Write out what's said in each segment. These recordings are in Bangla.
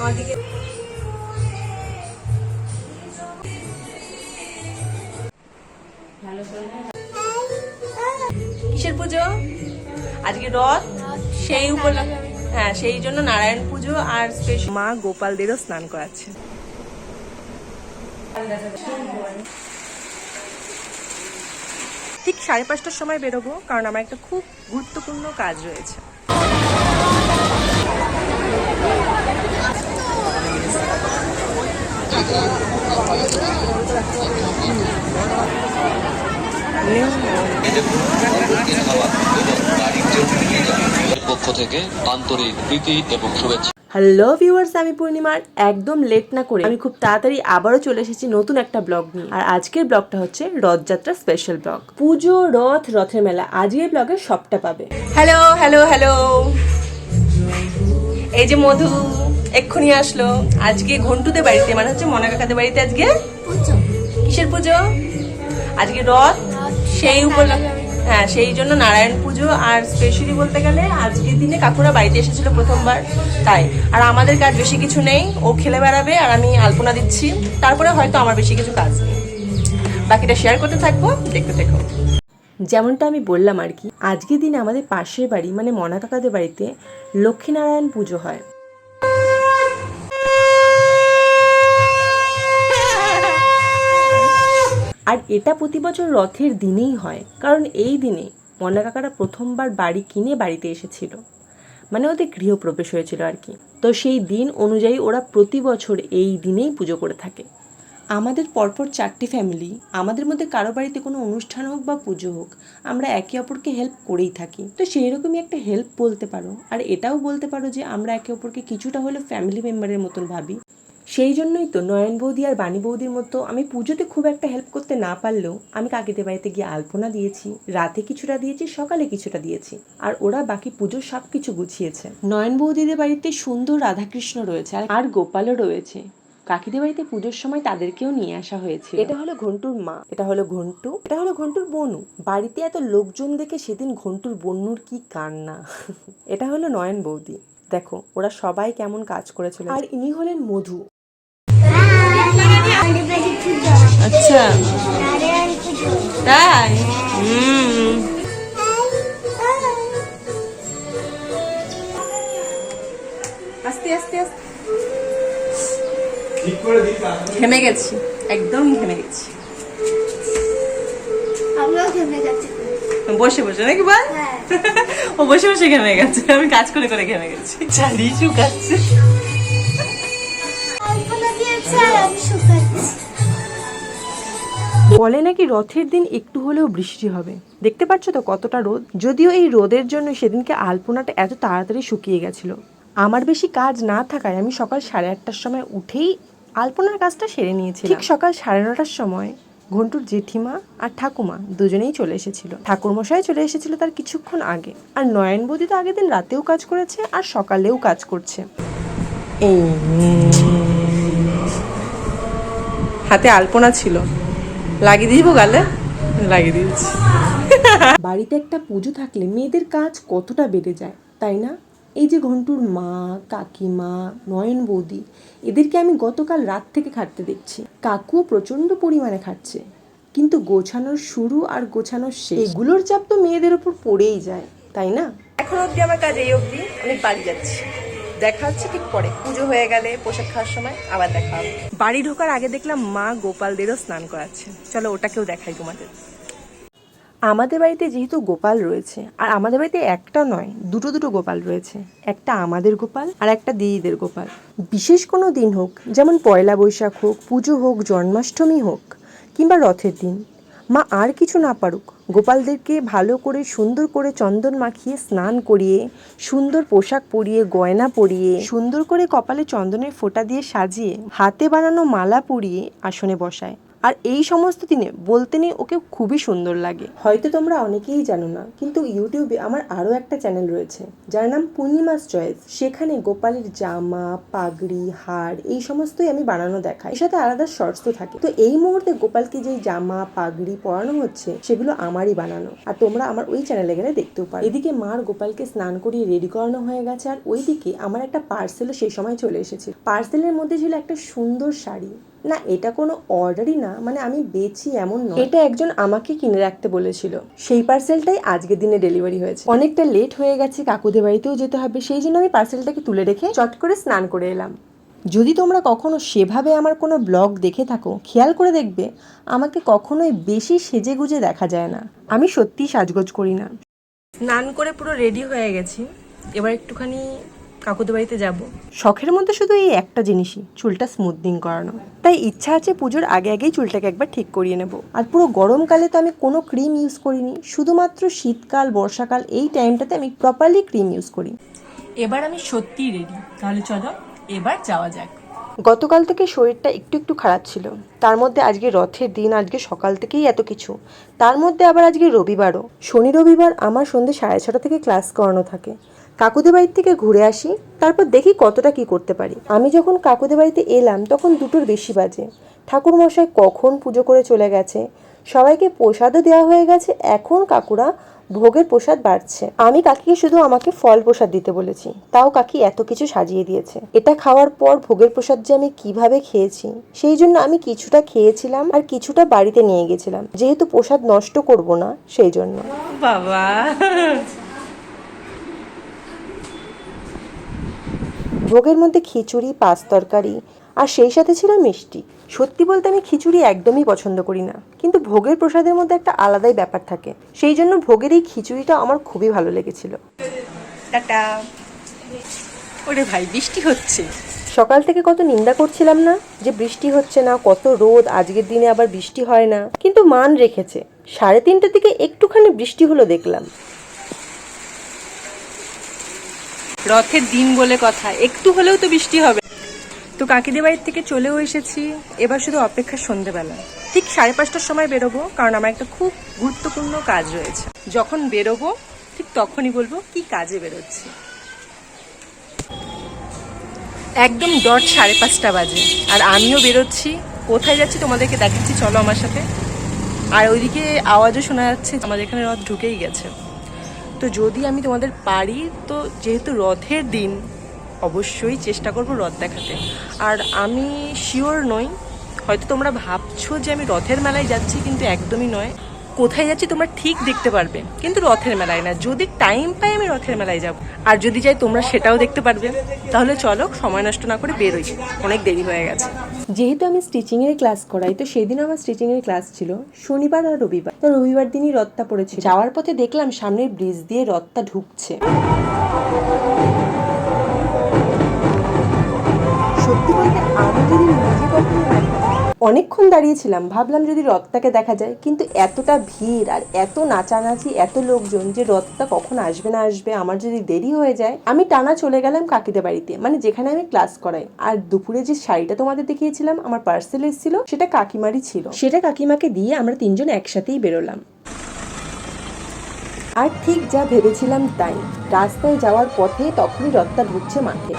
আমার দিকে কিসের পুজো? আজকে রথ সেই উপলক্ষে হ্যাঁ সেই জন্য নারায়ণ পুজো আর স্পেশাল মা গোপালদেরও স্নান করাচ্ছে। ঠিক সাড়ে পাঁচটার সময় বেরোবো কারণ আমার একটা খুব গুরুত্বপূর্ণ কাজ রয়েছে। পক্ষ থেকে আন্তরিক প্রীতি এবং শুভেচ্ছা। হ্যালো ভিউয়ার্স আমি পূর্ণিমার। একদম লেট না করে আমি খুব তাড়াতাড়ি আবারও চলে এসেছি নতুন একটা ব্লগ নিয়ে। আর আজকের ব্লগটা হচ্ছে রথযাত্রা স্পেশাল ব্লগ। পুজো, রথ, রথের মেলা আজকের ব্লগে সবটা পাবে। হ্যালো হ্যালো হ্যালো এই যে মধু। এক্ষুনি আসলো। আজকে ঘন্টুদের বাড়িতে মানে হচ্ছে মনা কাকাদের বাড়িতে আজকে? কিসের পুজো? আজকে রথ সেই উপলক্ষে হ্যাঁ সেই জন্য নারায়ণ পুজো আর স্পেশালি বলতে গেলে আজকের দিনে কাকুরা বাড়িতে এসেছিল প্রথমবার তাই। আর আমাদের কাজ বেশি কিছু নেই ও খেলে বেড়াবে আর আমি আলপনা দিচ্ছি। তারপরে হয়তো আমার বেশি কিছু কাজ নেই। বাকিটা শেয়ার করতে থাকব দেখতে থেকো। যেমনটা আমি বললাম আর কি আজকের দিনে আমাদের পাশের বাড়ি মানে মনা কাকাদের বাড়িতে লক্ষ্মীনারায়ণ পুজো হয়। আর এটা প্রতি বছর রথের দিনেই হয়, কারণ এই দিনে মনা কাকারা প্রথমবার বাড়ি কিনে বাড়িতে এসেছিল। মানে ওদের গৃহপ্রবেশ হয়েছিল আর কি। তো সেই দিন অনুযায়ী ওরা প্রতি বছর এই দিনেই পুজো করে থাকে। আমাদের পরপর চারটি ফ্যামিলি আমাদের মধ্যে কারও বাড়িতে কোনো অনুষ্ঠান হোক বা পুজো হোক, আমরা একে অপরকে হেল্প করেই থাকি। তো সেই রকমই একটা হেল্প বলতে পারো। আর এটাও বলতে পারো যে আমরা একে অপরকে কিছুটা হলেও ফ্যামিলি মেম্বারের মতন ভাবি। সেই জন্যই তো নয়ন বৌদি আর বাণী বৌদির মতো আমি পুজোতে খুব একটা হেল্প করতে না পারলেও আমি কাকিদের বাড়িতে গিয়ে আলপনা দিয়েছি, রাতে কিছুটা দিয়েছি, সকালে কিছুটা দিয়েছি। আর ওরা বাকি পুজোর সব কিছু গুছিয়েছে। নয়ন বৌদিদের বাড়িতে সুন্দর রাধাকৃষ্ণ রয়েছে আর- গোপালও রয়েছে। কাকিদের বাড়িতে পুজোর সময় তাদেরকেও নিয়ে আসা হয়েছে। এটা হলো ঘন্টুর মা, এটা হলো ঘন্টু, এটা হলো ঘন্টুর বনু। বাড়িতে এত লোকজন দেখে সেদিন ঘন্টুর বন্যুর কি কান্না। এটা হলো নয়ন বৌদি। দেখো, ওরা সবাই কেমন কাজ করেছিল। আর ইনি হলেন মধু। আচ্ছা। তাই? হুম। আস্তে আস্তে আস্তে। ঘেমে গেছি। একদম ঘেমে গেছি। বসে বসে নাকি বল? হ্যাঁ। ও বসে বসে ঘেমে গেছে। আমি কাজ করে করে ঘেমে গেছি। চালিয়ে শুকাচ্ছে। বলে নাকি রথের দিন একটু হলেও বৃষ্টি হবে। দেখতে পাচ্ছ তো কতটা রোদ? যদিও এই রোদের জন্য সেদিনকে আলপনাটা এত তাড়াতাড়ি শুকিয়ে গেছিল। আমার বেশি কাজ না থাকায় আমি সকাল সাড়ে আটটার সময় উঠেই আলপনার কাজটা সেরে নিয়েছি ঠিক সকাল সাড়ে নটার সময় ঘন্টুর জেঠিমা আর ঠাকুমা দুজনেই চলে এসেছিল। ঠাকুরমশাই চলে এসেছিল তার কিছুক্ষণ আগে। আর নয়ন বৌদি তো আগের দিন রাতেও কাজ করেছে আর সকালেও কাজ করছে। এই হাতে আলপনা ছিল। লাগিয়ে দিব গালে? লাগিয়ে দিয়েছি। বাড়িতে একটা পুজো থাকলে মেয়েদের কাজ কতটা বেড়ে যায় তাই না? এই যে ঘন্টুর মা কাকিমা নয়ন বৌদি এদেরকে আমি গতকাল রাত থেকে খাটতে দেখছি। কাকুও প্রচণ্ড পরিমাণে খাচ্ছে কিন্তু গোছানোর শুরু আর গোছানোর শেষ। এগুলোর চাপ তো মেয়েদের ওপর পড়েই যায় তাই না? এখন অবধি আমার কাজ এই অবধি। আমি বাড়ি যাচ্ছি। দেখা হচ্ছে ঠিক পরে। পুজো হয়ে গেলে, পোশাক খাওয়ার সময় আবার দেখা হবে। বাড়ি ঢোকার আগে দেখলাম মা গোপালদেরও স্নান করাচ্ছে চলো ওটাকেও দেখাই তোমাদের। আমাদের বাড়িতে যেহেতু গোপাল রয়েছে, আর আমাদের বাড়িতে একটা নয়, দুটো দুটো গোপাল রয়েছে। একটা আমাদের গোপাল আর একটা দিদিদের গোপাল। বিশেষ কোনো দিন হোক, যেমন পয়লা বৈশাখ হোক, পুজো হোক, জন্মাষ্টমী হোক, কিংবা রথের দিন মা আর কিছু না পারুক। গোপালদেরকে ভালো করে সুন্দর করে চন্দন মাখিয়ে স্নান করিয়ে, সুন্দর পোশাক পরিয়ে, গয়না পরিয়ে, সুন্দর করে কপালে চন্দনের ফোঁটা দিয়ে সাজিয়ে, হাতে বানানো মালা পরিয়ে আসনে বসায়। আর এই সমস্ত দিনে বলতে নেই ওকে খুবই সুন্দর লাগে। হয়তো তোমরা অনেকেই জানো না, কিন্তু ইউটিউবে আমার আরও একটা চ্যানেল রয়েছে, যার নাম পূর্ণিমাস চয়েস। সেখানে গোপালের জামা, পাগড়ি, হার, এই সমস্তই আমি বানানো দেখাই। এর সাথে আলাদা শর্টসও থাকে। তো এই মুহূর্তে গোপালকে যেই জামা, পাগড়ি পরানো হচ্ছে, সেগুলো আমারই বানানো। আর তোমরা আমার ওই চ্যানেলে গেলে দেখতেও পারো। এদিকে মার গোপালকে স্নান করিয়ে রেডি করানো হয়ে গেছে, আর ওইদিকে আমার একটা পার্সেলও সেই সময় চলে এসেছে। পার্সেলের মধ্যে ছিল একটা সুন্দর শাড়ি। না এটা কোনো অর্ডারই না মানে আমি বেছি এমন নয়। এটা একজন আমাকে কিনে রাখতে বলেছিল। সেই পার্সেলটাই আজকের দিনে ডেলিভারি হয়েছে। অনেকটা লেট হয়ে গেছে কাকুদের বাড়িতেও যেতে হবে সেই জন্য আমি পার্সেলটাকে তুলে রেখে চট করে স্নান করে এলাম। যদি তোমরা কখনো সেভাবে আমার কোনো ব্লগ দেখে থাকো খেয়াল করে দেখবে আমাকে কখনোই বেশি সেজে গুজে দেখা যায় না। আমি সত্যিই সাজগোজ করি না। স্নান করে পুরো রেডি হয়ে গেছি। এবার একটুখানি কাকুদের বাড়িতে যাব। শখের মধ্যে শুধু এই একটা জিনিসই চুলটা স্মুথনিং করানো। তাই ইচ্ছা আছে পুজোর আগে আগেই চুলটাকে একবার ঠিক করিয়ে নেব। আর পুরো গরমকালে তো আমি কোনো ক্রিম ইউজ করিনি শুধুমাত্র শীতকাল বর্ষাকাল এই টাইমটাতে আমি প্রপারলি ক্রিম ইউজ করি। এবার আমি সত্যিই রেডি তাহলে চলো এবার যাওয়া যাক। গতকাল থেকে শরীরটা একটু একটু খারাপ ছিল। তার মধ্যে আজকে রথের দিন আজকে সকাল থেকেই এত কিছু। তার মধ্যে আবার আজকে রবিবারও। শনি রবিবার আমার সন্ধ্যে সাড়ে ছটা থেকে ক্লাস করানো থাকে। কাকুদের বাড়ির থেকে ঘুরে আসি, তারপর দেখি কতটা কি করতে পারি। আমি যখন কাকুদের বাড়িতে এলাম, তখন দুটোর বেশি বাজে। ঠাকুরমশাই কখন পুজো করে চলে গেছে? সবাইকে প্রসাদও দেওয়া হয়ে গেছে, এখন কাকুরা ভোগের প্রসাদ বাড়ছে। আমি কাকিকে শুধু আমাকে ফল প্রসাদ দিতে বলেছি, তাও কাকি এত কিছু সাজিয়ে দিয়েছে। এটা খাওয়ার পর ভোগের প্রসাদ যে আমি কীভাবে খেয়েছি, সেই জন্য আমি কিছুটা খেয়েছিলাম আর কিছুটা বাড়িতে নিয়ে গেছিলাম। যেহেতু প্রসাদ নষ্ট করব না, সেই জন্য। বাবা। ভোগের মধ্যে খিচুড়ি পাঁচ তরকারি আর সেই সাথে ছিল মিষ্টি। সত্যি বলতে আমি খিচুড়ি একদমই পছন্দ করি না। কিন্তু ভোগের প্রসাদের মধ্যে একটা আলাদাই ব্যাপার থাকে। সেই জন্য ভোগের এই খিচুড়িটা আমার খুবই ভালো লেগেছিল। টাটা। ওরে ভাই বৃষ্টি হচ্ছে। সকাল থেকে কত নিন্দা করছিলাম না যে বৃষ্টি হচ্ছে না কত রোদ আজকের দিনে আবার বৃষ্টি হয় না। কিন্তু মান রেখেছে। সাড়ে তিনটার দিকে একটুখানি বৃষ্টি হলো দেখলাম। রথের দিন বলে কথা। একটু হলেও তো বৃষ্টি হবে। তো কাকিদের বাড়ির থেকে চলেও এসেছি। এবার শুধু অপেক্ষা সন্ধেবেলা। ঠিক সাড়ে পাঁচটার সময় বেরোবো, কারণ আমার একটা খুব গুরুত্বপূর্ণ কাজ রয়েছে। যখন বেরোবো, ঠিক তখনই বলব কি কাজে বেরোচ্ছি। একদম ডট সাড়ে পাঁচটা বাজে, আর আমিও বেরোচ্ছি। কোথায় যাচ্ছি তোমাদেরকে দেখাচ্ছি, চলো আমার সাথে। আর ওইদিকে আওয়াজও শোনা যাচ্ছে, আমাদের এখানে রথ ঢুকেই গেছে। তো যদি আমি তোমাদের পারি, তো যেহেতু রথের দিন, অবশ্যই চেষ্টা করব রথ দেখাতে। আর আমি শিওর নই, হয়তো তোমরা ভাবছ যে আমি রথের মেলায় যাচ্ছি, কিন্তু একদমই নয়। কোথায় যাচ্ছি তোমরা ঠিক দেখতে পারবে। কিন্তু রথের মেলায় না, যদি টাইম পাই আমি রথের মেলায় যাব। আর যদি যাই তোমরা সেটাও দেখতে পারবে। তাহলে চলো, সময় নষ্ট না করে বেরোই। অনেক দেরি হয়ে গেছে। যেহেতু আমি স্টিচিংয়ের ক্লাস করাই, তো সেদিন আমার স্টিচিংয়ের ক্লাস ছিল, শনিবার আর রবিবার। তো রবিবার দিনই রথটা পড়েছে। যাওয়ার পথে দেখলাম সামনের ব্রিজ দিয়ে রথটা ঢুকছে। অনেকক্ষণ দাঁড়িয়েছিলাম ভাবলাম যদি রথটাকে দেখা যায় কিন্তু এতটা ভিড় আর এত নাচানাচি এত লোকজন যে রথটা কখন আসবে না আসবে আমার যদি দেরি হয়ে যায় আমি টানা চলে গেলাম কাকিদের বাড়িতে মানে যেখানে আমি ক্লাস করাই। আর দুপুরে যে শাড়িটা তোমাদের দেখিয়েছিলাম আমার পার্সেল এসেছিল সেটা কাকিমারই ছিল। সেটা কাকিমাকে দিয়ে আমরা তিনজন একসাথেই বেরোলাম। আর ঠিক যা ভেবেছিলাম তাই রাস্তায় যাওয়ার পথে তখনই রথটা ঢুকছে মাঠে।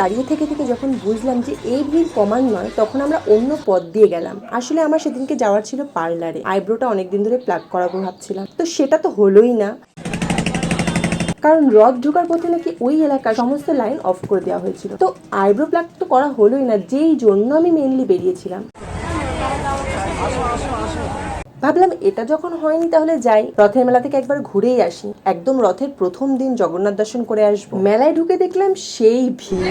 দাঁড়িয়ে থেকে থেকে যখন বুঝলাম যে এই ভিড় কমান নয়, তখন আমরা অন্য পথ দিয়ে গেলাম। আসলে আমার সেদিনকে যাওয়ার ছিল পার্লারে। আইব্রোটা অনেকদিন ধরে প্লাগ করাবো ভাবছিলাম। তো সেটা তো হলোই না। কারণ রথ ঢোকার পথে নাকি ওই এলাকার সমস্ত লাইন অফ করে দেওয়া হয়েছিল। তো আইব্রো প্লাগ তো করা হলোই না, যেই জন্য আমি মেনলি বেরিয়েছিলাম। ভাবলাম এটা যখন হয়নি তাহলে যাই। রথের মেলা থেকে একবার ঘুরেই আসি। একদম রথের প্রথম দিন জগন্নাথ দর্শন করে আসব। মেলায় ঢুকে দেখলাম সেই ভিড়।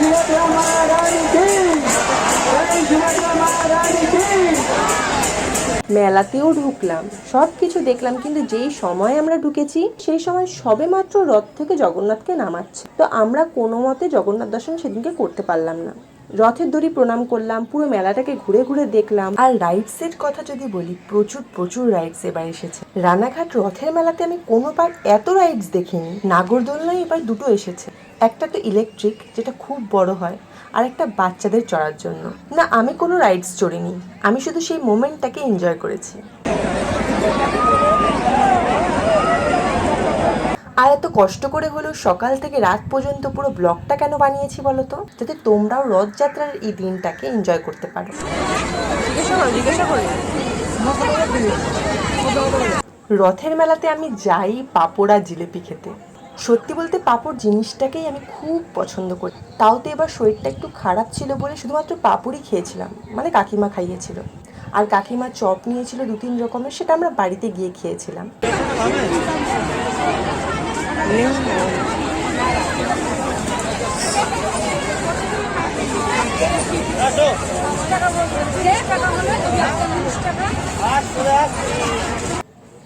গিয়ে ঘোরা থাকছে। মেলাতেও ঢুকলাম। সব কিছু দেখলাম, কিন্তু যেই সময় আমরা ঢুকেছি, সেই সময় সবে মাত্র রথ থেকে জগন্নাথকে নামাচ্ছে। তো আমরা কোনো মতে জগন্নাথ দর্শন সেদিনকে করতে পারলাম না। রথের দড়ি প্রণাম করলাম, পুরো মেলাটাকে ঘুরে ঘুরে দেখলাম। আর রাইডসের কথা যদি বলি, প্রচুর প্রচুর রাইডস এবার এসেছে। রানাঘাট রথের মেলাতে আমি কোনোবার এত রাইডস দেখিনি। নাগরদোলনায় এবার দুটো এসেছে। একটা তো ইলেকট্রিক যেটা খুব বড় হয় আর একটা বাচ্চাদের চড়ার জন্য। না আমি কোনো রাইডস চড়িনি আমি শুধু সেই মোমেন্টটাকে এনজয় করেছি। আর এত কষ্ট করে হলেও সকাল থেকে রাত পর্যন্ত পুরো ব্লগটা কেন বানিয়েছি বলো তো যাতে তোমরাও রথযাত্রার এই দিনটাকে এনজয় করতে পারো। রথের মেলাতে আমি যাই পাঁপড় জিলিপি খেতে। সত্যি বলতে পাঁপড় জিনিসটাকেই আমি খুব পছন্দ করি। তাও তো এবার শরীরটা একটু খারাপ ছিল বলে শুধুমাত্র পাঁপড়ই খেয়েছিলাম মানে কাকিমা খাইয়েছিল। আর কাকিমা চপ নিয়েছিল দু তিন রকমের, সেটা আমরা বাড়িতে গিয়ে খেয়েছিলাম।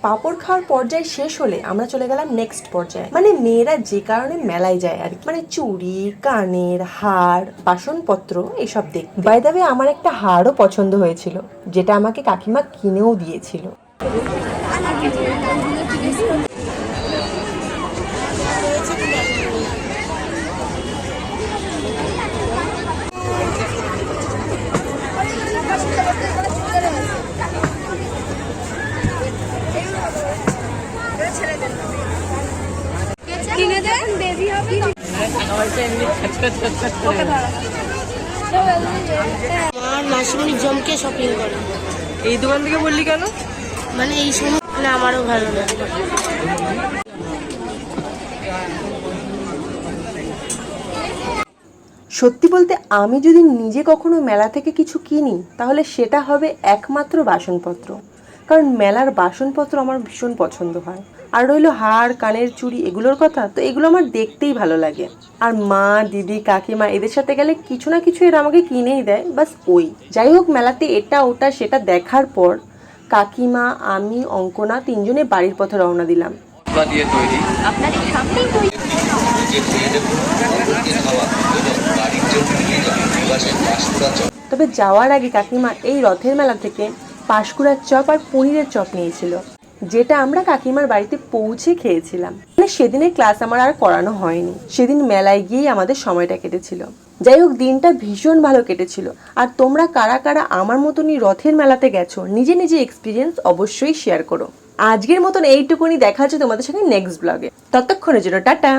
পাঁপড় খাওয়ার পর্যায়ে শেষ হলে আমরা চলে গেলাম নেক্সট পর্যায়ে। মানে মেয়েরা যে কারণে মেলায় যায় আর কি। মানে চুড়ি কানের, হার, বাসনপত্র এসব দেখ বাই দাবে আমার একটা হারও পছন্দ হয়েছিল, যেটা আমাকে কাকিমা কিনেও দিয়েছিল। কিনে বেবি হবে আমার মাসিমণি জমকে শপিং করে। এই দোকান থেকে বললি কেন? মানে এই সময় না আমারও ভালো লাগে সত্যি বলতে আমি যদি নিজে কখনো মেলা থেকে কিছু কিনি তাহলে সেটা হবে একমাত্র বাসনপত্র। কারণ মেলার বাসনপত্র আমার ভীষণ পছন্দ হয়। আর রইল হার কানের চুড়ি এগুলোর কথা তো এগুলো আমার দেখতেই ভালো লাগে। আর মা দিদি কাকিমা এদের সাথে গেলে কিছু না কিছু এরা আমাকে কিনেই দেয় বাস ওই। যাই হোক মেলাতে এটা ওটা সেটা দেখার পর কাকিমা আমি অঙ্কনা তিনজনে বাড়ির পথে রওনা দিলাম। তবে যাওয়ার আগে কাকিমা এই রথের মেলা থেকে পাঁশকুড়ার চপ আর পনিরের চপ নিয়েছিল। যেটা আমরা কাকিমার বাড়িতে পৌঁছে খেয়েছিলাম। মানে সেদিনের ক্লাস আমার আর করানো হয়নি। সেদিন মেলায় গিয়েই আমাদের সময়টা কেটেছিল। যাই হোক, দিনটা ভীষণ ভালো কেটেছিল। আর তোমরা কারা কারা আমার মতনই রথের মেলাতে গেছো, নিজে নিজে এক্সপিরিয়েন্স অবশ্যই শেয়ার করো। আজকের মতন এইটুকুনি দেখা হচ্ছে তোমাদের সঙ্গে নেক্সট ব্লগে ততক্ষণের জন্য টাটা!